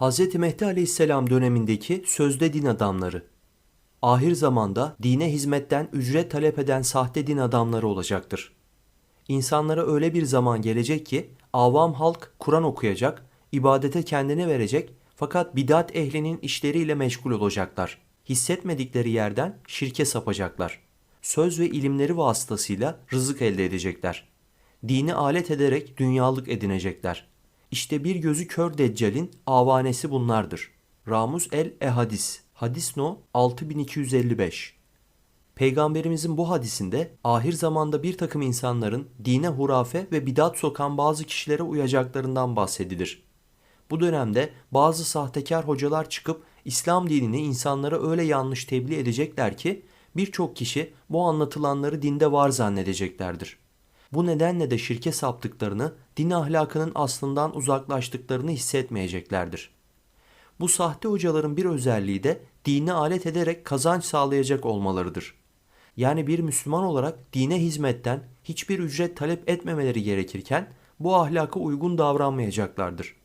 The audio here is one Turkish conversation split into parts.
Hz. Mehdi Aleyhisselam dönemindeki sözde din adamları. Ahir zamanda dine hizmetten ücret talep eden sahte din adamları olacaktır. İnsanlara öyle bir zaman gelecek ki avam halk Kur'an okuyacak, ibadete kendini verecek fakat bidat ehlinin işleriyle meşgul olacaklar. Hissetmedikleri yerden şirke sapacaklar. Söz ve ilimleri vasıtasıyla rızık elde edecekler. Dini alet ederek dünyalık edinecekler. İşte bir gözü kör deccalin avanesi bunlardır. Ramus el Ehadis. Hadis no 6255. Peygamberimizin bu hadisinde ahir zamanda bir takım insanların dine hurafe ve bidat sokan bazı kişilere uyacaklarından bahsedilir. Bu dönemde bazı sahtekar hocalar çıkıp İslam dinini insanlara öyle yanlış tebliğ edecekler ki birçok kişi bu anlatılanları dinde var zannedeceklerdir. Bu nedenle de şirke saptıklarını, din ahlakının aslından uzaklaştıklarını hissetmeyeceklerdir. Bu sahte hocaların bir özelliği de dini alet ederek kazanç sağlayacak olmalarıdır. Yani bir Müslüman olarak dine hizmetten hiçbir ücret talep etmemeleri gerekirken bu ahlaka uygun davranmayacaklardır.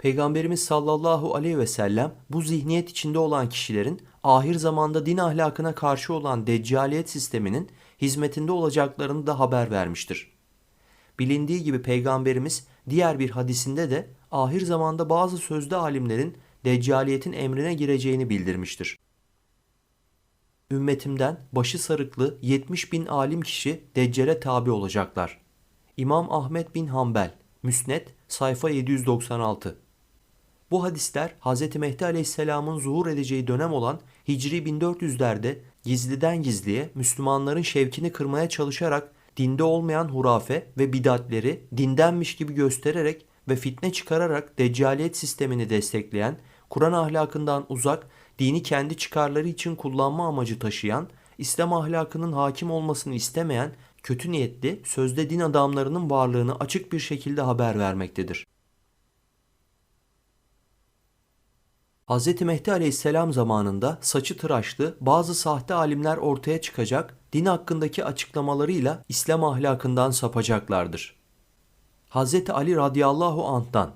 Peygamberimiz sallallahu aleyhi ve sellem bu zihniyet içinde olan kişilerin ahir zamanda din ahlakına karşı olan deccaliyet sisteminin hizmetinde olacaklarını da haber vermiştir. Bilindiği gibi Peygamberimiz diğer bir hadisinde de ahir zamanda bazı sözde alimlerin deccaliyetin emrine gireceğini bildirmiştir. Ümmetimden başı sarıklı 70 bin alim kişi deccale tabi olacaklar. İmam Ahmet bin Hanbel, Müsned, sayfa 796. Bu hadisler Hz. Mehdi Aleyhisselam'ın zuhur edeceği dönem olan Hicri 1400'lerde gizliden gizliye Müslümanların şevkini kırmaya çalışarak dinde olmayan hurafe ve bidatleri dindenmiş gibi göstererek ve fitne çıkararak deccaliyet sistemini destekleyen, Kur'an ahlakından uzak, dini kendi çıkarları için kullanma amacı taşıyan, İslam ahlakının hakim olmasını istemeyen kötü niyetli sözde din adamlarının varlığını açık bir şekilde haber vermektedir. Hz. Mehdi Aleyhisselam zamanında saçı tıraşlı bazı sahte alimler ortaya çıkacak, din hakkındaki açıklamalarıyla İslam ahlakından sapacaklardır. Hz. Ali radıyallahu anh'tan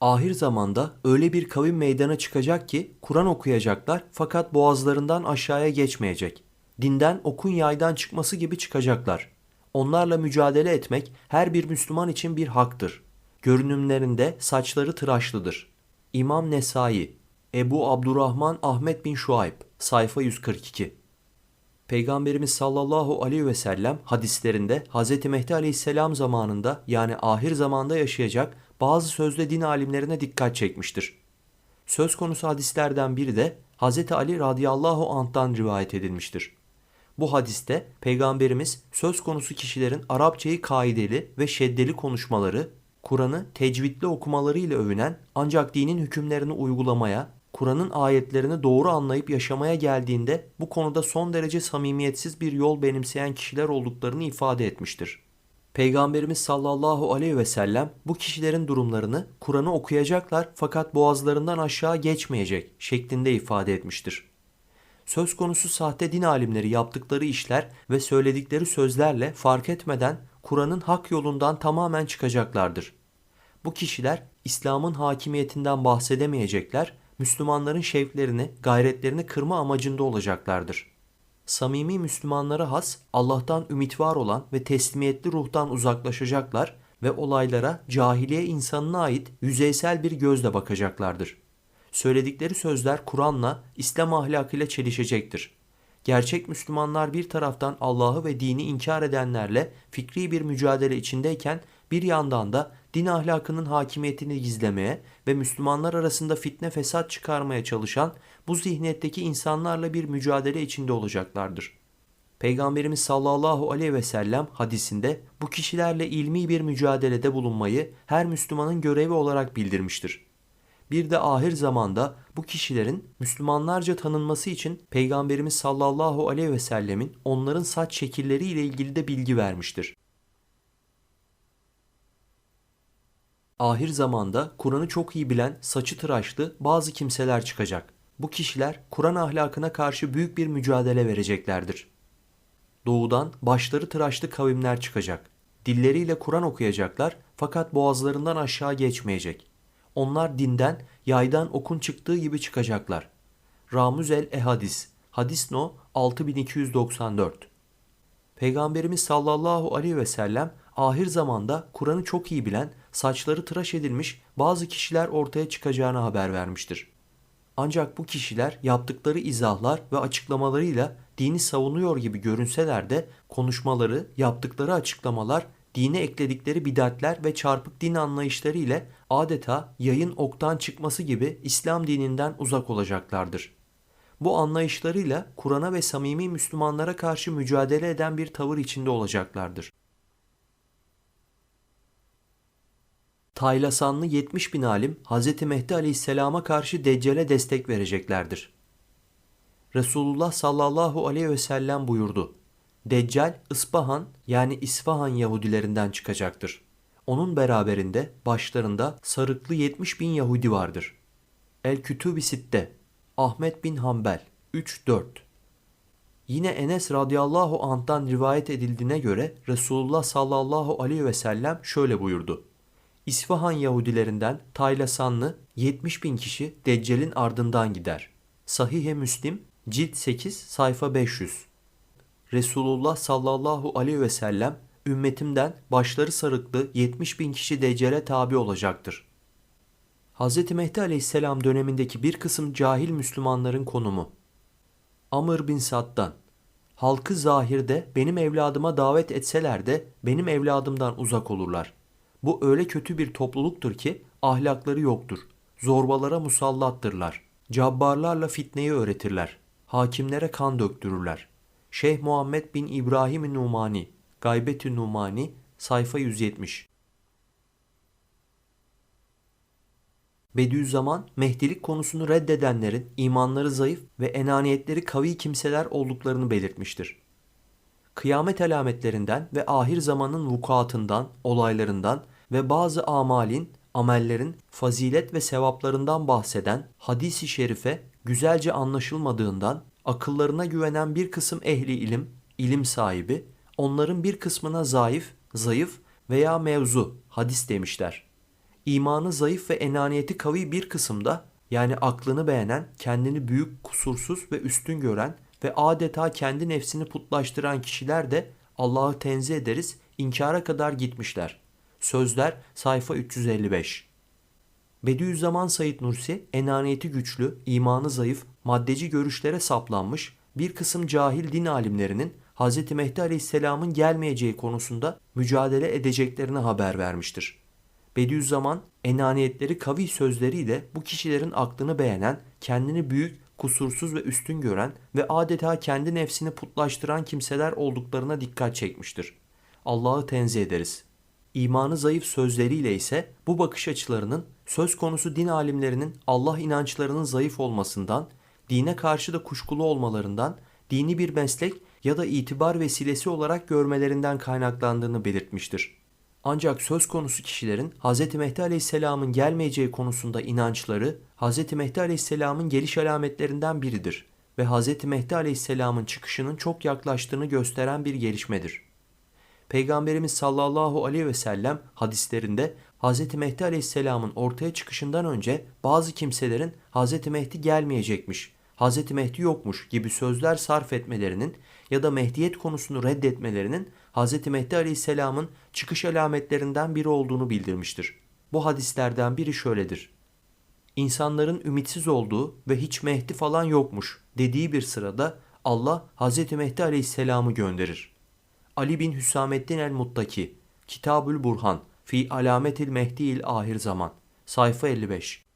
Ahir zamanda öyle bir kavim meydana çıkacak ki Kur'an okuyacaklar fakat boğazlarından aşağıya geçmeyecek. Dinden okun yaydan çıkması gibi çıkacaklar. Onlarla mücadele etmek her bir Müslüman için bir haktır. Görünümlerinde saçları tıraşlıdır. İmam Nesai Ebu Abdurrahman Ahmet bin Şuayb sayfa 142 Peygamberimiz sallallahu aleyhi ve sellem hadislerinde Hz. Mehdi aleyhisselam zamanında yani ahir zamanda yaşayacak bazı sözde din alimlerine dikkat çekmiştir. Söz konusu hadislerden biri de Hz. Ali radıyallahu anh'tan rivayet edilmiştir. Bu hadiste Peygamberimiz söz konusu kişilerin Arapçayı kaideli ve şeddeli konuşmaları, Kur'an'ı tecvidli okumalarıyla övünen ancak dinin hükümlerini uygulamaya, Kur'an'ın ayetlerini doğru anlayıp yaşamaya geldiğinde bu konuda son derece samimiyetsiz bir yol benimseyen kişiler olduklarını ifade etmiştir. Peygamberimiz sallallahu aleyhi ve sellem bu kişilerin durumlarını Kur'an'ı okuyacaklar fakat boğazlarından aşağı geçmeyecek şeklinde ifade etmiştir. Söz konusu sahte din alimleri yaptıkları işler ve söyledikleri sözlerle fark etmeden Kur'an'ın hak yolundan tamamen çıkacaklardır. Bu kişiler İslam'ın hakimiyetinden bahsedemeyecekler, Müslümanların şevklerini, gayretlerini kırma amacında olacaklardır. Samimi Müslümanlara has, Allah'tan ümit var olan ve teslimiyetli ruhtan uzaklaşacaklar ve olaylara cahiliye insanına ait yüzeysel bir gözle bakacaklardır. Söyledikleri sözler Kur'an'la, İslam ahlakıyla çelişecektir. Gerçek Müslümanlar bir taraftan Allah'ı ve dini inkar edenlerle fikri bir mücadele içindeyken bir yandan da din ahlakının hakimiyetini gizlemeye ve Müslümanlar arasında fitne fesat çıkarmaya çalışan bu zihniyetteki insanlarla bir mücadele içinde olacaklardır. Peygamberimiz sallallahu aleyhi ve sellem hadisinde bu kişilerle ilmi bir mücadelede bulunmayı her Müslümanın görevi olarak bildirmiştir. Bir de ahir zamanda bu kişilerin Müslümanlarca tanınması için Peygamberimiz sallallahu aleyhi ve sellemin onların saç şekilleriyle ilgili de bilgi vermiştir. Ahir zamanda Kur'an'ı çok iyi bilen saçı tıraşlı bazı kimseler çıkacak. Bu kişiler Kur'an ahlakına karşı büyük bir mücadele vereceklerdir. Doğudan başları tıraşlı kavimler çıkacak. Dilleriyle Kur'an okuyacaklar fakat boğazlarından aşağı geçmeyecek. Onlar dinden, yaydan okun çıktığı gibi çıkacaklar. Ramuz el Ehadis, hadis no 6294. Peygamberimiz sallallahu aleyhi ve sellem ahir zamanda Kur'an'ı çok iyi bilen, saçları tıraş edilmiş bazı kişiler ortaya çıkacağını haber vermiştir. Ancak bu kişiler yaptıkları izahlar ve açıklamalarıyla dini savunuyor gibi görünseler de konuşmaları, yaptıkları açıklamalar, dine ekledikleri bidatler ve çarpık din anlayışları ile adeta yayın oktan çıkması gibi İslam dininden uzak olacaklardır. Bu anlayışlarıyla Kur'an'a ve samimi Müslümanlara karşı mücadele eden bir tavır içinde olacaklardır. Taylasanlı 70 bin alim Hz. Mehdi Aleyhisselam'a karşı Deccal'e destek vereceklerdir. Resulullah sallallahu aleyhi ve sellem buyurdu. Deccal İspahan yani İsfahan Yahudilerinden çıkacaktır. Onun beraberinde başlarında sarıklı 70 bin Yahudi vardır. El-Kütüb-i Sitte Ahmet bin Hanbel 3-4 Yine Enes radıyallahu anh'tan rivayet edildiğine göre Resulullah sallallahu aleyhi ve sellem şöyle buyurdu. İsfahan Yahudilerinden Taylasanlı 70 bin kişi Deccal'in ardından gider. Sahih-i Müslim cilt 8 sayfa 500 Resulullah sallallahu aleyhi ve sellem ümmetimden başları sarıklı 70 bin kişi Deccal'e tabi olacaktır. Hz. Mehdi aleyhisselam dönemindeki bir kısım cahil Müslümanların konumu. Amr bin Sad'dan Halkı zahirde benim evladıma davet etseler de benim evladımdan uzak olurlar. Bu öyle kötü bir topluluktur ki ahlakları yoktur. Zorbalara musallattırlar. Cabbarlarla fitneyi öğretirler. Hakimlere kan döktürürler. Şeyh Muhammed bin İbrahim Numani, Gaybet-i Numani, sayfa 170. Bediüzzaman, Mehdilik konusunu reddedenlerin imanları zayıf ve enaniyetleri kavi kimseler olduklarını belirtmiştir. Kıyamet alametlerinden ve ahir zamanın vukuatından, olaylarından ve bazı amalin, amellerin fazilet ve sevaplarından bahseden hadisi şerife güzelce anlaşılmadığından akıllarına güvenen bir kısım ehli ilim, ilim sahibi, onların bir kısmına zayıf, zayıf veya mevzu, hadis demişler. İmanı zayıf ve enaniyeti kavi bir kısımda yani aklını beğenen, kendini büyük, kusursuz ve üstün gören ve adeta kendi nefsini putlaştıran kişiler de Allah'ı tenzih ederiz inkara kadar gitmişler. Sözler sayfa 355. Bediüzzaman Said Nursi enaniyeti güçlü, imanı zayıf, maddeci görüşlere saplanmış bir kısım cahil din alimlerinin Hz. Mehdi Aleyhisselam'ın gelmeyeceği konusunda mücadele edeceklerini haber vermiştir. Bediüzzaman enaniyetleri kavi sözleriyle bu kişilerin aklını beğenen, kendini büyük, kusursuz ve üstün gören ve adeta kendi nefsini putlaştıran kimseler olduklarına dikkat çekmiştir. Allah'ı tenzih ederiz. İmanı zayıf sözleriyle ise bu bakış açılarının söz konusu din alimlerinin Allah inançlarının zayıf olmasından, dine karşı da kuşkulu olmalarından, dini bir meslek ya da itibar vesilesi olarak görmelerinden kaynaklandığını belirtmiştir. Ancak söz konusu kişilerin Hz. Mehdi Aleyhisselam'ın gelmeyeceği konusunda inançları Hz. Mehdi Aleyhisselam'ın geliş alametlerinden biridir ve Hz. Mehdi Aleyhisselam'ın çıkışının çok yaklaştığını gösteren bir gelişmedir. Peygamberimiz sallallahu aleyhi ve sellem hadislerinde Hz. Mehdi Aleyhisselam'ın ortaya çıkışından önce bazı kimselerin Hz. Mehdi gelmeyecekmiş, Hz. Mehdi yokmuş gibi sözler sarf etmelerinin ya da Mehdiyet konusunu reddetmelerinin Hz. Mehdi Aleyhisselam'ın çıkış alametlerinden biri olduğunu bildirmiştir. Bu hadislerden biri şöyledir. İnsanların ümitsiz olduğu ve hiç Mehdi falan yokmuş dediği bir sırada Allah Hz. Mehdi Aleyhisselam'ı gönderir. Ali bin Hüsamettin el-Muttaki Kitabül Burhan Fi Alametil Mehdi'il Ahir Zaman Sayfa 55